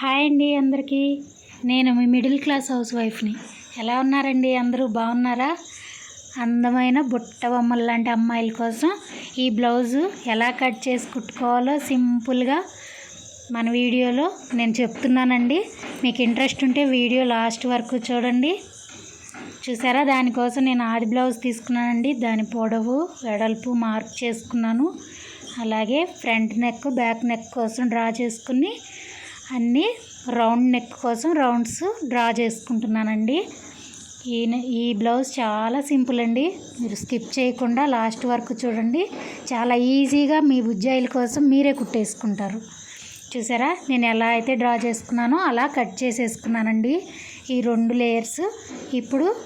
Hi అండి అందరికీ. నేను మీ మిడిల్ క్లాస్ హౌస్ వైఫ్ని. ఎలా ఉన్నారండి అందరూ? బాగున్నారా? అందమైన బుట్ట బొమ్మలు లాంటి అమ్మాయిల కోసం ఈ బ్లౌజు ఎలా కట్ చేసి కుట్టుకోవాలో సింపుల్గా మన వీడియోలో నేను చెప్తున్నానండి. మీకు ఇంట్రెస్ట్ ఉంటే వీడియో లాస్ట్ వరకు చూడండి. చూసారా? దానికోసం నేను ఆది బ్లౌజ్ తీసుకున్నానండి. దాని పొడవు వెడల్పు మార్క్ చేసుకున్నాను. అలాగే ఫ్రంట్ నెక్ బ్యాక్ నెక్ కోసం డ్రా చేసుకుని అన్నీ రౌండ్ నెక్ కోసం రౌండ్స్ డ్రా చేసుకుంటున్నానండి. ఈ ఈ బ్లౌజ్ చాలా సింపుల్ అండి. మీరు స్కిప్ చేయకుండా లాస్ట్ వరకు చూడండి. చాలా ఈజీగా మీ బుజ్జాయిల కోసం మీరే కుట్టేసుకుంటారు. చూసారా? నేను ఎలా అయితే డ్రా చేసుకున్నానో అలా కట్ చేసేసుకున్నానండి. ఈ రెండు లేయర్స్ ఇప్పుడు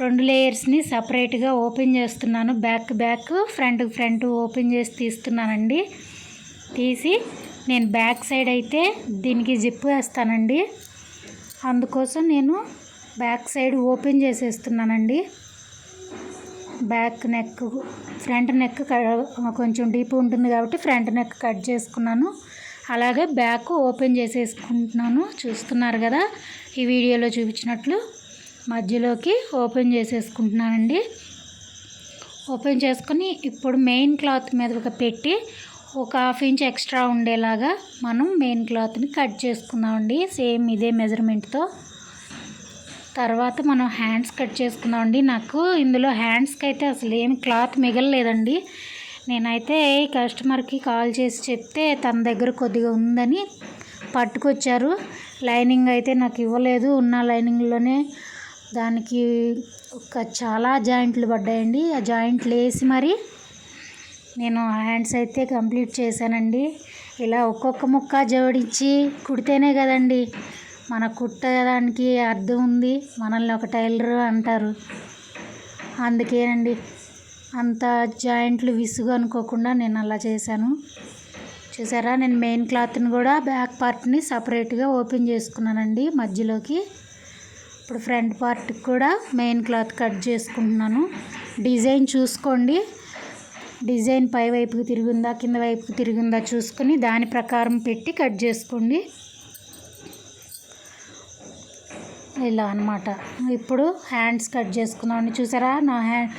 రెండు లేయర్స్ని సపరేట్గా ఓపెన్ చేస్తున్నాను. Back back front front open చేసి తీస్తున్నానండి. తీసి నేను బ్యాక్ సైడ్ అయితే దీనికి జిప్ వేస్తానండి. అందుకోసం నేను బ్యాక్ సైడ్ ఓపెన్ చేసేస్తున్నానండి. బ్యాక్ నెక్ ఫ్రంట్ నెక్ క- కొంచెం డీప్ ఉంటుంది కాబట్టి ఫ్రంట్ నెక్ కట్ చేసుకున్నాను. అలాగే బ్యాక్ ఓపెన్ చేసేసుకుంటున్నాను. చూస్తున్నారు కదా ఈ వీడియోలో చూపించినట్లు మధ్యలోకి ఓపెన్ చేసేసుకుంటున్నానండి. ఓపెన్ చేసుకొని ఇప్పుడు మెయిన్ క్లాత్ మీద పెట్టి ఒక హాఫ్ ఇంచ్ ఎక్స్ట్రా ఉండేలాగా మనం మెయిన్ క్లాత్ని కట్ చేసుకుందామండి సేమ్ ఇదే మెజర్మెంట్తో తర్వాత మనం హ్యాండ్స్ కట్ చేసుకుందామండి నాకు ఇందులో హ్యాండ్స్కి అయితే అసలు ఏమి క్లాత్ మిగలలేదండి. నేనైతే కస్టమర్కి కాల్ చేసి చెప్తే తన దగ్గర కొద్దిగా ఉందని పట్టుకొచ్చారు. లైనింగ్ అయితే నాకు ఇవ్వలేదు. ఉన్న లైనింగ్లోనే దానికి ఒక చాలా జాయింట్లు పడ్డాయండి. ఆ జాయింట్లు వేసి మరి నేను హ్యాండ్స్ అయితే కంప్లీట్ చేశానండి. ఇలా ఒక్కొక్క ముక్క జోడించి కుడితేనే కదండి. మన కుట్టడానికి అర్థం ఉంది. మనల్ని ఒక టైలర్ అంటారు. అందుకేనండి. అంత జాయింట్లు విసుగు అనుకోకుండా నేను అలా చేశాను. చూసారా? నేను మెయిన్ క్లాత్ని కూడా బ్యాక్ పార్ట్ని సపరేట్గా ఓపెన్ చేసుకున్నానండి. మధ్యలోకి ఇప్పుడు ఫ్రంట్ పార్ట్కి కూడా మెయిన్ క్లాత్ కట్ చేసుకుంటున్నాను. డిజైన్ చూసుకోండి. డిజైన్ పై వైపుకి తిరిగిందా కింద వైపుకి తిరిగిందా చూసుకొని దాని ప్రకారం పెట్టి కట్ చేసుకోండి. ఇలా అన్నమాట. ఇప్పుడు హ్యాండ్స్ కట్ చేసుకుందామండి. చూసారా? నా హ్యాండ్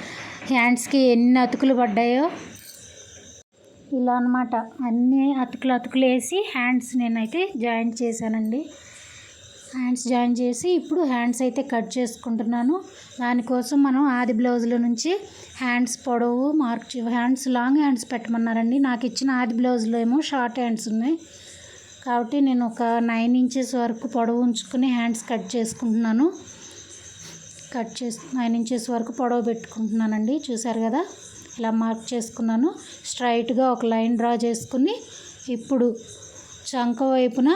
హ్యాండ్స్కి ఎన్ని అతుకులు పడ్డాయో? ఇలా అన్నమాట. అన్ని అతుకులు అతుకులు వేసి హ్యాండ్స్ నేనైతే జాయింట్ చేశానండి. హ్యాండ్స్ జాయిన్ చేసి ఇప్పుడు హ్యాండ్స్ అయితే కట్ చేసుకుంటున్నాను. దానికోసం మనం ఆది బ్లౌజ్లో నుంచి హ్యాండ్స్ పొడవు మార్క్ హ్యాండ్స్ లాంగ్ హ్యాండ్స్ పెట్టమన్నారండి. నాకు ఇచ్చిన ఆది బ్లౌజ్లో ఏమో షార్ట్ హ్యాండ్స్ ఉన్నాయి. కాబట్టి నేను ఒక నైన్ ఇంచెస్ వరకు పొడవు ఉంచుకుని హ్యాండ్స్ కట్ చేసుకుంటున్నాను. కట్ చేసి నైన్ ఇంచెస్ వరకు పొడవు పెట్టుకుంటున్నానండి. చూసారు కదా? ఇలా మార్క్ చేసుకున్నాను. స్ట్రైట్గా ఒక లైన్ డ్రా చేసుకుని ఇప్పుడు చంక వైపున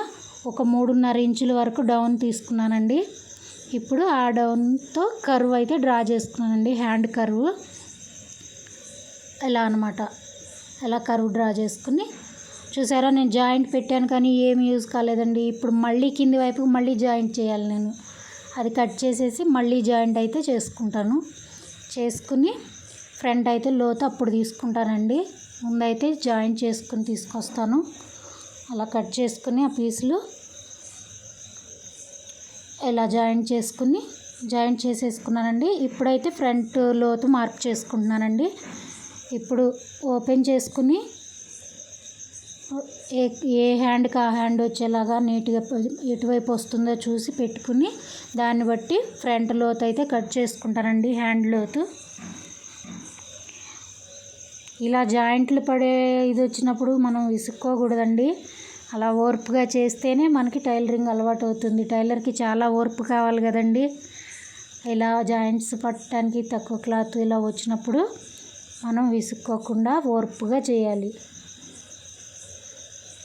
ఒక మూడున్నర ఇంచుల వరకు డౌన్ తీసుకున్నానండి. ఇప్పుడు ఆ డౌన్తో కర్వ్ అయితే డ్రా చేసుకున్నానండి. హ్యాండ్ కర్వ్ ఇలా అనమాట ఇలా కర్వ్ డ్రా చేసుకుని. చూసారా నేను జాయింట్ పెట్టాను కానీ ఏమి యూజ్ కాలేదండి. ఇప్పుడు మళ్ళీ కింది వైపుకి మళ్ళీ జాయింట్ చేయాలి నేను. అది కట్ చేసేసి మళ్ళీ జాయింట్ అయితే చేసుకుంటాను. చేసుకుని ఫ్రంట్ అయితే లోతు అప్పుడు తీసుకుంటానండి. ముందైతే జాయింట్ చేసుకుని తీసుకొస్తాను. అలా కట్ చేసుకుని ఆ పీసులు ఇలా జాయింట్ చేసుకుని జాయింట్ చేసేసుకున్నానండి. ఇప్పుడైతే ఫ్రంట్ లోతు మార్క్ చేసుకుంటున్నానండి. ఇప్పుడు ఓపెన్ చేసుకుని ఏ ఏ హ్యాండ్కి ఆ హ్యాండ్ వచ్చేలాగా నీట్గా ఎటువైపు వస్తుందో చూసి పెట్టుకుని దాన్ని బట్టి ఫ్రంట్ లోతు అయితే కట్ చేసుకుంటానండి హ్యాండ్ లోతు. ఇలా జాయింట్లు పడే ఇది వచ్చినప్పుడు మనం విసుక్కోకూడదండి. అలా ఓర్పుగా చేస్తేనే మనకి టైలరింగ్ అలవాటు అవుతుంది టైలర్కి చాలా ఓర్పు కావాలి కదండి. ఇలా జాయింట్స్ పట్టడానికి తక్కువ క్లాత్ ఇలా వచ్చినప్పుడు మనం విసుక్కోకుండా ఓర్పుగా చేయాలి.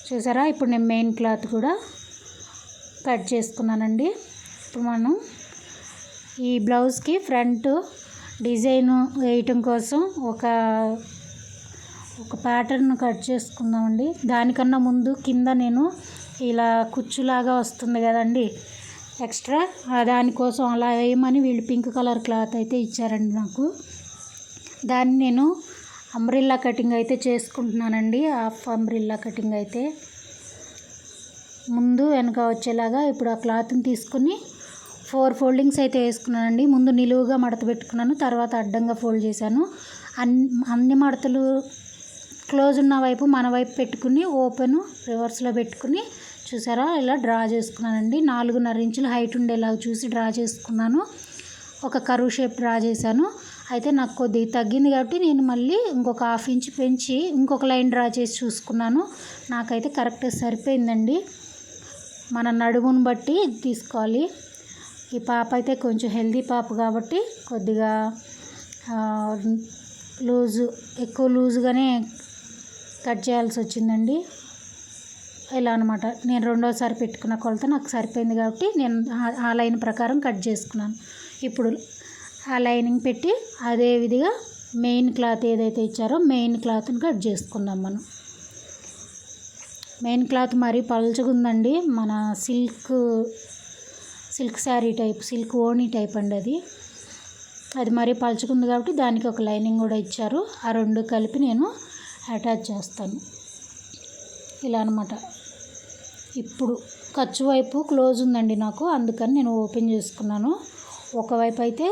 చూసారా? ఇప్పుడు నేను మెయిన్ క్లాత్ కూడా కట్ చేసుకున్నానండి. ఇప్పుడు మనం ఈ బ్లౌజ్కి ఫ్రంట్ డిజైన్ వేయటం కోసం ఒక ఒక ప్యాటర్న్ కట్ చేసుకుందామండి. దానికన్నా ముందు కింద నేను ఇలా కుచ్చులాగా వస్తుంది కదండి ఎక్స్ట్రా దానికోసం అలా వేయమని వీళ్ళు పింక్ కలర్ క్లాత్ అయితే ఇచ్చారండి నాకు. దాన్ని నేను అంబ్రిల్లా కటింగ్ అయితే చేసుకుంటున్నానండి హాఫ్ అంబ్రిల్లా కటింగ్ అయితే. ముందు వెనక వచ్చేలాగా ఇప్పుడు ఆ క్లాత్ని తీసుకుని ఫోర్ ఫోల్డింగ్స్ అయితే వేసుకున్నానండి. ముందు నిలువుగా మడత పెట్టుకున్నాను తర్వాత అడ్డంగా ఫోల్డ్ చేశాను. అన్ని అన్ని మడతలు క్లోజ్ ఉన్న వైపు మన వైపు పెట్టుకుని ఓపెన్ రివర్స్లో పెట్టుకుని చూసారా? ఇలా డ్రా చేసుకున్నానండి. నాలుగున్నర ఇంచులు హైట్ ఉండేలాగా చూసి డ్రా చేసుకున్నాను. ఒక కరువు షేప్ డ్రా చేశాను. అయితే నాకు కొద్దిగా తగ్గింది కాబట్టి నేను మళ్ళీ ఇంకొక హాఫ్ ఇంచ్ పెంచి ఇంకొక లైన్ డ్రా చేసి చూసుకున్నాను. నాకైతే కరెక్ట్ సరిపోయిందండి. మన నడుమును బట్టి తీసుకోవాలి. ఈ పాప అయితే కొంచెం హెల్దీ పాప కాబట్టి కొద్దిగా లూజు ఎక్కువ లూజుగానే కట్ చేయాల్సి వచ్చిందండి. ఇలా అనమాట నేను రెండోసారి పెట్టుకున్న కొలత నాకు సరిపోయింది కాబట్టి నేను ఆ లైన్ ప్రకారం కట్ చేసుకున్నాను. ఇప్పుడు ఆ లైనింగ్ పెట్టి అదే విధిగా మెయిన్ క్లాత్ ఏదైతే ఇచ్చారో మెయిన్ క్లాత్ని కట్ చేసుకుందాం మనం. మెయిన్ క్లాత్ మరీ పలుచుకుందండి మన silk silk sari type silk ఓణీ type అండి అది. అది మరీ పలుచుకుంది కాబట్టి దానికి ఒక లైనింగ్ కూడా ఇచ్చారు. ఆ రెండు కలిపి నేను అటాచ్ చేస్తాను. ఇలా అనమాట ఇప్పుడు ఖర్చు వైపు క్లోజ్ ఉందండి నాకు అందుకని నేను ఓపెన్ చేసుకున్నాను. ఒకవైపు అయితే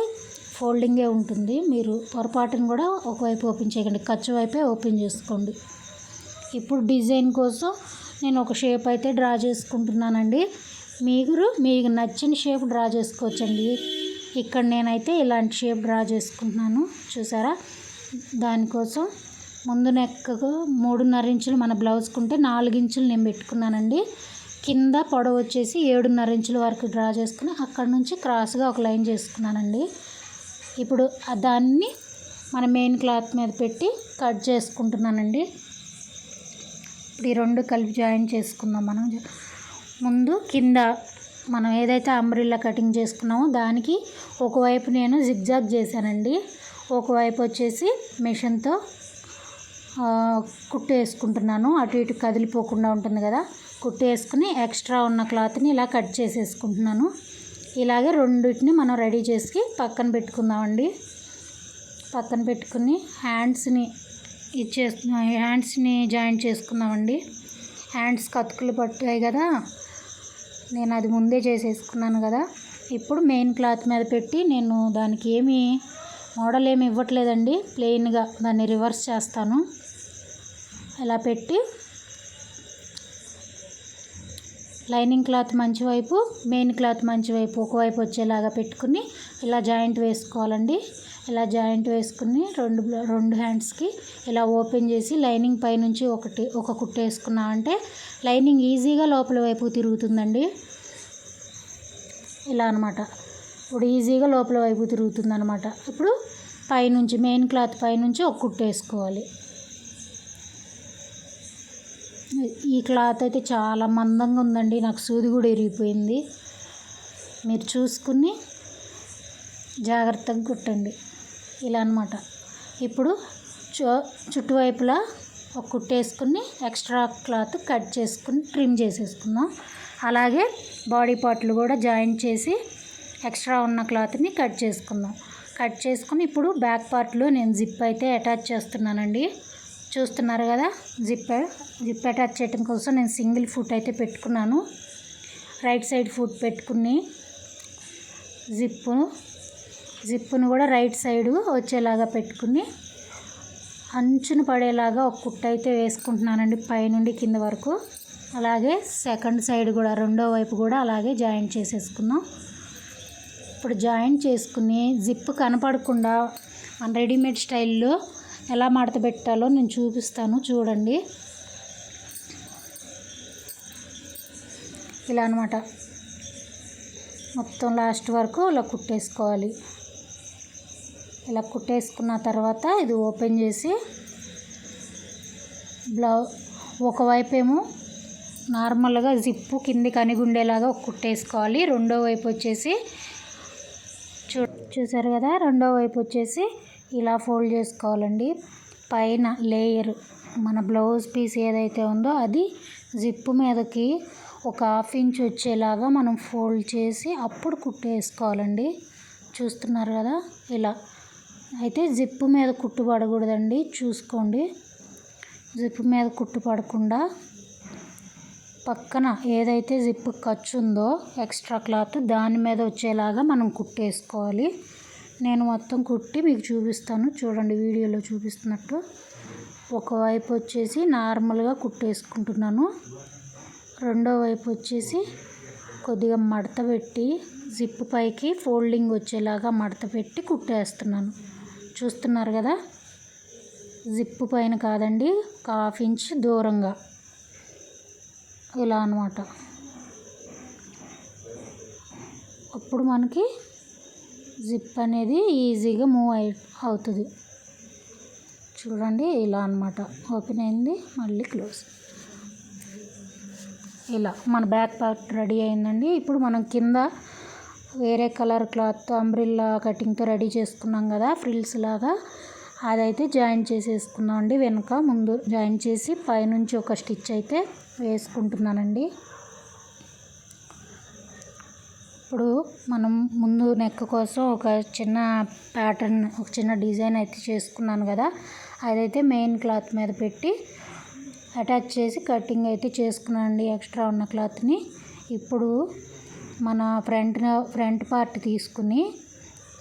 ఫోల్డింగే ఉంటుంది. మీరు పొరపాటును కూడా ఒకవైపు ఓపెన్ చేయకండి. ఖర్చు వైపే ఓపెన్ చేసుకోండి. ఇప్పుడు డిజైన్ కోసం నేను ఒక షేప్ అయితే డ్రా చేసుకుంటున్నానండి. మీరు మీకు నచ్చిన షేప్ డ్రా చేసుకోవచ్చండి. ఇక్కడ నేనైతే ఇలాంటి షేప్ డ్రా చేసుకుంటున్నాను. చూసారా? దానికోసం ముందు నెక్కకు మూడున్నర ఇంచులు మన బ్లౌజ్కి ఉంటే నాలుగు ఇంచులు నేను పెట్టుకున్నానండి. కింద పొడవు వచ్చేసి ఏడున్నర ఇంచుల వరకు డ్రా చేసుకుని అక్కడ నుంచి క్రాస్గా ఒక లైన్ చేసుకున్నానండి. ఇప్పుడు దాన్ని మన మెయిన్ క్లాత్ మీద పెట్టి కట్ చేసుకుంటున్నానండి. ఇప్పుడు ఈ రెండు కలిపి జాయిన్ చేసుకుందాం మనం. ముందు కింద మనం ఏదైతే అంబ్రిల్లా కటింగ్ చేసుకున్నామో దానికి ఒకవైపు నేను జిగ్జాగ్ చేశానండి. ఒకవైపు వచ్చేసి మిషన్తో కుట్టు వేసుకుంటున్నాను. అటు ఇటు కదిలిపోకుండా ఉంటుంది కదా. కుట్టు వేసుకుని ఎక్స్ట్రా ఉన్న క్లాత్ని ఇలా కట్ చేసేసుకుంటున్నాను. ఇలాగే రెండింటిని మనం రెడీ చేసి పక్కన పెట్టుకుందామండి. పక్కన పెట్టుకుని హ్యాండ్స్ని ఇచ్చే హ్యాండ్స్ని జాయింట్ చేసుకుందామండి. హ్యాండ్స్ కతుకులు పట్టాయి కదా. నేను అది ముందే చేసేసుకున్నాను కదా. ఇప్పుడు మెయిన్ క్లాత్ మీద పెట్టి నేను దానికి ఏమి మోడల్ ఏమి ఇవ్వట్లేదండి. ప్లెయిన్గా దాన్ని రివర్స్ చేస్తాను. ఇలా పెట్టి లైనింగ్ క్లాత్ మంచి వైపు మెయిన్ క్లాత్ మంచి వైపు ఒకవైపు వచ్చేలాగా పెట్టుకుని ఇలా జాయింట్ వేసుకోవాలండి. ఇలా జాయింట్ వేసుకుని రెండు రెండు హ్యాండ్స్కి ఇలా ఓపెన్ చేసి లైనింగ్ పైనుంచి ఒకటి ఒక కుట్ట వేసుకున్నామంటే లైనింగ్ ఈజీగా లోపల వైపు తిరుగుతుందండి. ఇలా అనమాట ఇప్పుడు ఈజీగా లోపల వైపు తిరుగుతుంది అనమాట ఇప్పుడు పైనుంచి మెయిన్ క్లాత్ పైనుంచి ఒక కుట్టు వేసుకోవాలి. ఈ క్లాత్ అయితే చాలా మందంగా ఉందండి. నాకు సూది కూడా ఇరిగిపోయింది మీరు చూసుకుని జాగ్రత్తగా కుట్టండి. ఇలా అనమాట ఇప్పుడు చు చుట్టువైపులా ఒక కుట్టేసుకుని ఎక్స్ట్రా క్లాత్ కట్ చేసుకుని ట్రిమ్ చేసేసుకుందాం. అలాగే బాడీ పార్ట్లు కూడా జాయింట్ చేసి ఎక్స్ట్రా ఉన్న క్లాత్ని కట్ చేసుకుందాం. కట్ చేసుకుని ఇప్పుడు బ్యాక్ పార్ట్లో నేను జిప్ అయితే అటాచ్ చేస్తున్నానండి. చూస్తున్నారు కదా? జిప్ జిప్ అటాచ్ చేయడం కోసం నేను సింగిల్ ఫుట్ అయితే పెట్టుకున్నాను. రైట్ సైడ్ ఫుట్ పెట్టుకుని జిప్పు జిప్పును కూడా రైట్ సైడ్ వచ్చేలాగా పెట్టుకుని అంచున పడేలాగా ఒక కుట్ట అయితే వేసుకుంటున్నానండి పైనుండి కింద వరకు. అలాగే సెకండ్ సైడ్ కూడా రెండో వైపు కూడా అలాగే జాయింట్ చేసేసుకుందాం. ఇప్పుడు జాయిన్ చేసుకుని జిప్ కనపడకుండా మన రెడీమేడ్ స్టైల్లో ఎలా మడత పెట్టాలో నేను చూపిస్తాను చూడండి. ఇలా అనమాట మొత్తం లాస్ట్ వరకు ఇలా కుట్టేసుకోవాలి. ఇలా కుట్టేసుకున్న తర్వాత ఇది ఓపెన్ చేసి బ్లౌ ఒకవైపు ఏమో నార్మల్గా జిప్పు కిందికి అనిగుండేలాగా ఒక కుట్టేసుకోవాలి. రెండో వైపు వచ్చేసి చూసారు కదా రెండో వైపు వచ్చేసి ఇలా ఫోల్డ్ చేసుకోవాలండి. పైన లేయర్ మన బ్లౌజ్ పీస్ ఏదైతే ఉందో అది జిప్పు మీదకి ఒక హాఫ్ ఇంచ్ వచ్చేలాగా మనం ఫోల్డ్ చేసి అప్పుడు కుట్టేసుకోవాలండి. చూస్తున్నారు కదా ఇలా. అయితే జిప్పు మీద కుట్టు పడకూడదండి చూసుకోండి. జిప్పు మీద కుట్టు పడకుండా పక్కన ఏదైతే జిప్ ఖర్చు ఉందో ఎక్స్ట్రా క్లాత్ దాని మీద వచ్చేలాగా మనం కుట్టేసుకోవాలి. నేను మొత్తం కుట్టి మీకు చూపిస్తాను. చూడండి వీడియోలో చూపిస్తున్నట్టు. ఒకవైపు వచ్చేసి నార్మల్గా కుట్టేసుకుంటున్నాను. రెండో వైపు వచ్చేసి కొద్దిగా మడత పెట్టి జిప్ పైకి ఫోల్డింగ్ వచ్చేలాగా మడత పెట్టి కుట్టేస్తున్నాను. చూస్తున్నారు కదా? జిప్ పైన కాదండి ఒక హాఫ్ ఇంచ్ దూరంగా. ఇలా అనమాట అప్పుడు మనకి జిప్ అనేది ఈజీగా మూవ్ అయి అవుతుంది. చూడండి ఇలా అనమాట ఓపెన్ అయింది మళ్ళీ క్లోజ్. ఇలా మన బ్యాక్ పార్ట్ రెడీ అయిందండి. ఇప్పుడు మనం కింద వేరే కలర్ క్లాత్ అంబ్రిల్లా కటింగ్తో రెడీ చేసుకున్నాం కదా ఫ్రిల్స్ లాగా. అదైతే జాయిన్ చేసేసుకున్నామండి వెనుక. ముందు జాయిన్ చేసి పైనుంచి ఒక స్టిచ్ అయితే వేసుకుంటున్నానండి. ఇప్పుడు మనం ముందు నెక్ కోసం ఒక చిన్న ప్యాటర్న్ ఒక చిన్న డిజైన్ అయితే చేసుకున్నాను కదా. అదైతే మెయిన్ క్లాత్ మీద పెట్టి అటాచ్ చేసి కటింగ్ అయితే చేసుకున్నానండి ఎక్స్ట్రా ఉన్న క్లాత్ని. ఇప్పుడు మన ఫ్రంట్ ఫ్రంట్ పార్ట్ తీసుకుని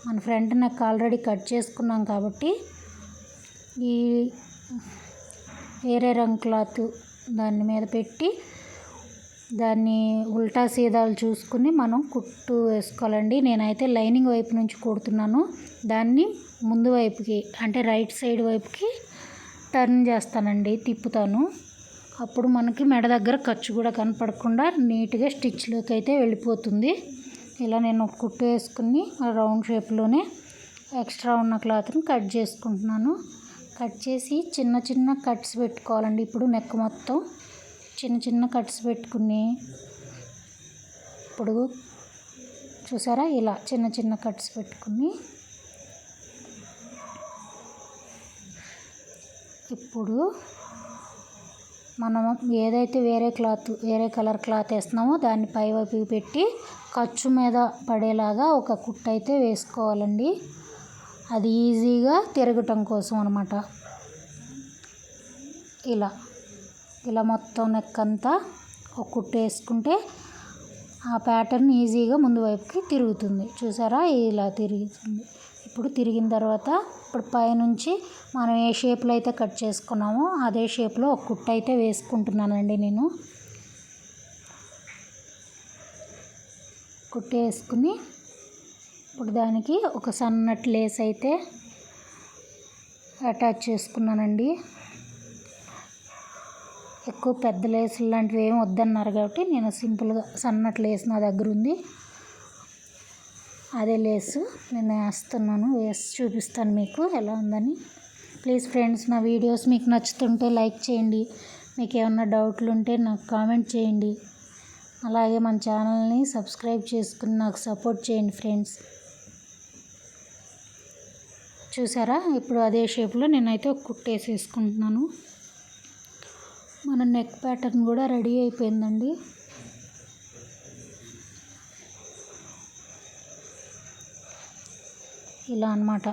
మన ఫ్రంట్ నెక్ ఆల్రెడీ కట్ చేసుకున్నాం కాబట్టి ఈ వేరే రంగు క్లాత్ దాని మీద పెట్టి దాన్ని ఉల్టా సీదాలు చూసుకుని మనం కుట్టు వేసుకోవాలండి. నేనైతే లైనింగ్ వైపు నుంచి కుడుతున్నాను. దాన్ని ముందు వైపుకి అంటే రైట్ సైడ్ వైపుకి టర్న్ చేస్తానండి తిప్పుతాను. అప్పుడు మనకి మెడ దగ్గర ఖర్చు కూడా కనపడకుండా నీట్గా స్టిచ్లోకి అయితే వెళ్ళిపోతుంది. ఇలా నేను ఒక కుట్టు వేసుకుని రౌండ్ షేప్లోనే ఎక్స్ట్రా ఉన్న క్లాత్ని కట్ చేసుకుంటున్నాను. కట్ చేసి చిన్న చిన్న కట్స్ పెట్టుకోవాలండి. ఇప్పుడు నెక్ మొత్తం చిన్న చిన్న కట్స్ పెట్టుకుని ఇప్పుడు చూసారా? ఇలా చిన్న చిన్న కట్స్ పెట్టుకుని ఇప్పుడు మనం ఏదైతే వేరే క్లాత్ వేరే కలర్ క్లాత్ వేస్తున్నామో దాన్ని పైవైపు పెట్టి ఖర్చు మీద పడేలాగా ఒక కుట్టు అయితే వేసుకోవాలండి. అది ఈజీగా తిరగటం కోసం అనమాట ఇలా ఇలా మొత్తం నెక్ అంతా ఒక కుట్టు వేసుకుంటే ఆ ప్యాటర్న్ ఈజీగా ముందు వైపుకి తిరుగుతుంది. చూసారా? ఇలా తిరుగుతుంది. ఇప్పుడు తిరిగిన తర్వాత ఇప్పుడు పైనుంచి మనం ఏ షేప్లో అయితే కట్ చేసుకున్నామో అదే షేప్లో ఒక కుట్టు అయితే వేసుకుంటున్నానండి నేను. కుట్టు వేసుకుని ఇప్పుడు దానికి ఒక సన్నటి లేస్ అయితే అటాచ్ చేసుకున్నానండి. ఎక్కువ పెద్ద లేసులు లాంటివి ఏమి వద్దన్నారు కాబట్టి నేను సింపుల్గా సన్నటి లేస్ నా దగ్గర ఉంది. అదే లేసు నేను వేస్తున్నాను వేసి చూపిస్తాను మీకు ఎలా ఉందని. ప్లీజ్ ఫ్రెండ్స్ నా వీడియోస్ మీకు నచ్చుతుంటే లైక్ చేయండి. మీకు ఏమన్నా డౌట్లు ఉంటే నాకు కామెంట్ చేయండి. అలాగే మన ఛానల్ని సబ్స్క్రైబ్ చేసుకుని నాకు సపోర్ట్ చేయండి ఫ్రెండ్స్. చూసారా? ఇప్పుడు అదే షేప్లో నేనైతే ఒక కుట్టేసేసుకుంటున్నాను మన నెక్ ప్యాటర్న్ కూడా రెడీ అయిపోయిందండి. ఇలా అనమాట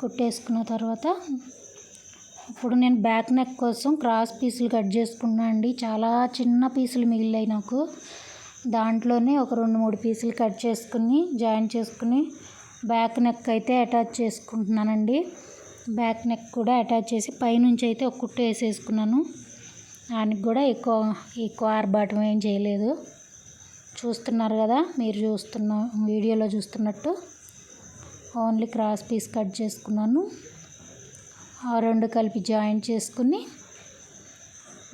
కుట్టేసుకున్న తర్వాత ఇప్పుడు నేను బ్యాక్ నెక్ కోసం క్రాస్ పీసులు కట్ చేసుకున్నా అండి. చాలా చిన్న పీసులు మిగిలినాయి నాకు. దాంట్లోనే ఒక రెండు మూడు పీసులు కట్ చేసుకుని జాయిన్ చేసుకుని బ్యాక్ నెక్ అయితే అటాచ్ చేసుకుంటున్నానండి. బ్యాక్ నెక్ కూడా అటాచ్ చేసి పైనుంచి అయితే ఒక కుట్టు వేసేసుకున్నాను. దానికి కూడా ఎక్కువ ఎక్కువ ఆర్భాటం ఏం చేయలేదు. చూస్తున్నారు కదా మీరు చూస్తున్న వీడియోలో చూస్తున్నట్టు. ఓన్లీ క్రాస్ పీస్ కట్ చేసుకున్నాను. ఆ రెండు కలిపి జాయింట్ చేసుకుని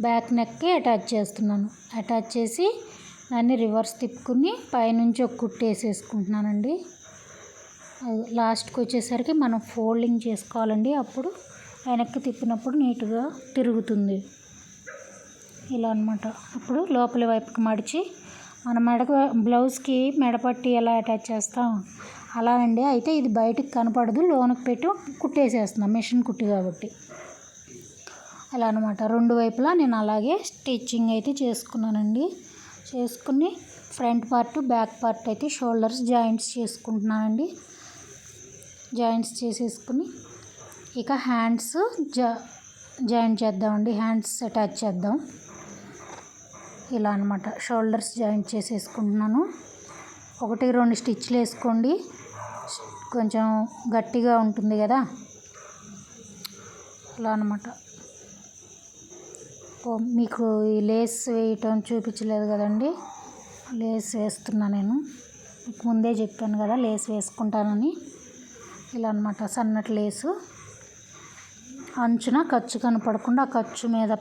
బ్యాక్ నెక్కి అటాచ్ చేస్తున్నాను. అటాచ్ చేసి దాన్ని రివర్స్ తిప్పుకుని పైనుంచి ఒక కుట్టు వేసేసుకుంటున్నానండి. లాస్ట్కి వచ్చేసరికి మనం ఫోల్డింగ్ చేసుకోవాలండి. అప్పుడు వెనక్కి తిప్పినప్పుడు నీట్గా తిరుగుతుంది. ఇలా అనమాట అప్పుడు లోపలి వైపుకి మడిచి మన మెడకు బ్లౌజ్కి మెడపట్టి ఎలా అటాచ్ చేస్తాం? అలా అండి. అయితే ఇది బయటకు కనపడదు. లోనకి పెట్టి కుట్టేసేస్తున్నాం. మిషన్ కుట్టి కాబట్టి. అలా అనమాట రెండు వైపులా నేను అలాగే స్టిచ్చింగ్ అయితే చేసుకున్నానండి. చేసుకుని ఫ్రంట్ పార్ట్ బ్యాక్ పార్ట్ అయితే షోల్డర్స్ జాయింట్స్ చేసుకుంటున్నానండి. జాయింట్స్ చేసేసుకుని ఇక హ్యాండ్స్ జా జాయింట్ చేద్దామండి. హ్యాండ్స్ అటాచ్ చేద్దాం. ఇలా అనమాట షోల్డర్స్ జాయింట్ చేసేసుకుంటున్నాను. ఒకటి రెండు స్టిచ్లు వేసుకోండి. కొంచెం గట్టిగా ఉంటుంది కదా. ఇలా అనమాట మీకు ఈ లేస్ వేయటం చూపించలేదు కదండి. లేస్ వేస్తున్నా నేను. మీకు ముందే చెప్పాను కదా లేస్ వేసుకుంటానని. ఇలా అనమాట సన్నటి లేసు. అంచున ఖర్చు కనపడకుండా ఆ ఖర్చు మీద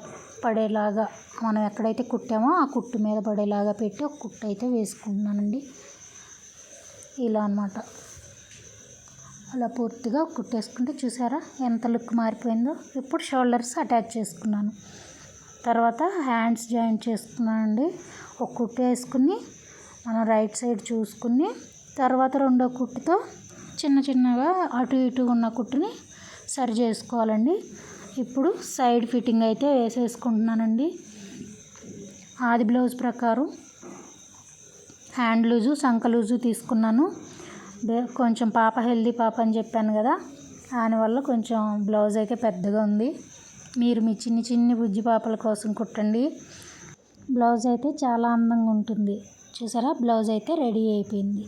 పడేలాగా మనం ఎక్కడైతే కుట్టామో ఆ కుట్టు మీద పడేలాగా పెట్టి ఒక కుట్టు అయితే వేసుకుంటున్నానండి. ఇలా అనమాట అలా పూర్తిగా కుట్టేసుకుంటే చూసారా ఎంత లుక్ మారిపోయిందో. ఇప్పుడు షోల్డర్స్ అటాచ్ చేసుకున్నాను. తర్వాత హ్యాండ్స్ జాయిన్ చేసుకున్నానండి. ఒక కుట్టు వేసుకుని మనం రైట్ సైడ్ చూసుకుని తర్వాత రెండో కుట్టుతో చిన్న చిన్నగా అటు ఇటు ఉన్న కుట్టుని సరి చేసుకోవాలండి. ఇప్పుడు సైడ్ ఫిట్టింగ్ అయితే వేసేసుకుంటున్నానండి. ఆది బ్లౌజ్ ప్రకారం హ్యాండ్ లూజు సంక లూజు తీసుకున్నాను. కొంచెం పాప హెల్దీ పాప అని చెప్పాను కదా దానివల్ల కొంచెం బ్లౌజ్ అయితే పెద్దగా ఉంది. మీరు మీ చిన్ని చిన్ని బుజ్జి పాపల కోసం కుట్టండి. బ్లౌజ్ అయితే చాలా అందంగా ఉంటుంది. చూసారా? బ్లౌజ్ అయితే రెడీ అయిపోయింది.